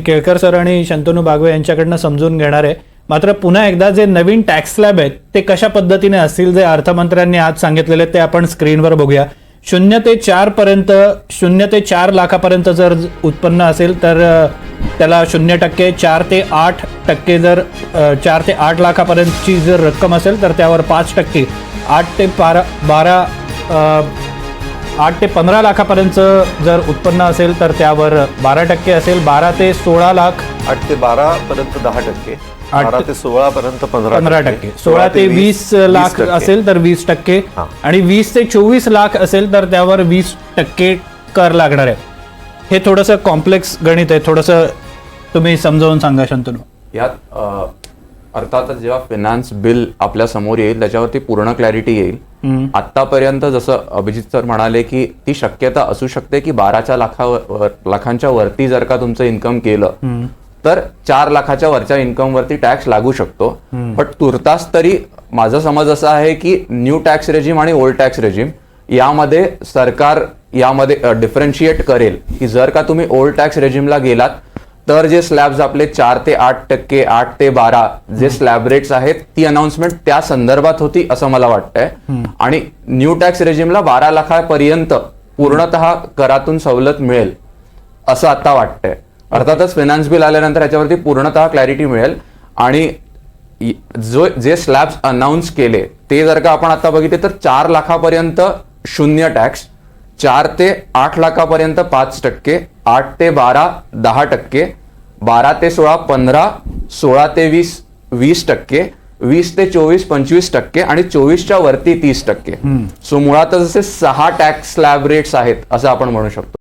Kelkar sir आणि शंतनू बागवे यांच्याकडनं समजून घेणार आहे. मात्र पुन्हा एकदा जे नवीन टॅक्स स्लॅब आहेत ते कशा पद्धतीने असतील जे अर्थमंत्र्यांनी आज सांगितलेले ते आपण स्क्रीनवर बघूया. शून्य ते चार पर्यंत शून्य ते चार लाखापर्यंत जर उत्पन्न असेल तर त्याला शून्य टक्के चार ते आठ टक्के जर चार ते आठ लाखापर्यंतची जर रक्कम असेल तर त्यावर पाच टक्के आठ ते बारा बारा आठ ते पंधरा लाखापर्यंत जर उत्पन्न असेल तर त्यावर बारा टक्के असेल बारा ते सोळा लाख. आठ ते बारा पर्यंत दहा टक्के. बारा ते- सोळा पर्यंत पंधरा टक्के. सोळा ते वीस लाख. असेल तर वीस टक्के. आणि वीस ते चोवीस लाख असेल तर त्यावर वीस टक्के कर लागणार आहे. हे थोडंसं कॉम्प्लेक्स गणित आहे. थोडंसं तुम्ही समजावून सांगा शंतनू. यात अर्थातच जेव्हा फिनान्स बिल आपल्यासमोर येईल त्याच्यावरती पूर्ण क्लॅरिटी येईल. आतापर्यंत जसं अभिजित सर म्हणाले की ती शक्यता असू शकते की बाराच्या लाखावर लाखांच्या वरती जर का तुमचं इन्कम केलं तर चार लाखाच्या वरच्या इन्कम वरती टॅक्स लागू शकतो. पण तुर्तास तरी माझा समज असा आहे की न्यू टॅक्स रेजिम आणि ओल्ड टॅक्स रेजिम यामध्ये सरकार यामध्ये डिफरन्शिएट करेल की जर का तुम्ही ओल्ड टॅक्स रेजिमला गेलात तर जे स्लॅब्स आपले चार ते आठ टक्के आठ ते बारा जे स्लॅब रेट्स आहेत ती अनाउन्समेंट त्या संदर्भात होती असं मला वाटतंय. आणि न्यू टॅक्स रेजिमला बारा लाखापर्यंत पूर्णतः करातून सवलत मिळेल असं आता वाटतंय. अर्थातच फायनान्स बिल आल्यानंतर याच्यावरती पूर्णतः क्लॅरिटी मिळेल. आणि जो जे स्लॅब्स अनाऊन्स केले ते जर का आपण आता बघितले तर चार लाखापर्यंत शून्य टॅक्स चार ते आठ लाखापर्यंत पाच टक्के आठ ते बारा दहा टक्के बारा ते सोळा पंधरा सोळा ते वीस वीस टक्के वीस ते चोवीस पंचवीस टक्के आणि चोवीसच्या वरती तीस टक्के. सो मुळातच असे सहा टॅक्स स्लॅब रेट्स आहेत असं आपण म्हणू शकतो.